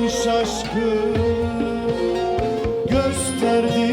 şaşkın gösterdi.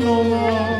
olan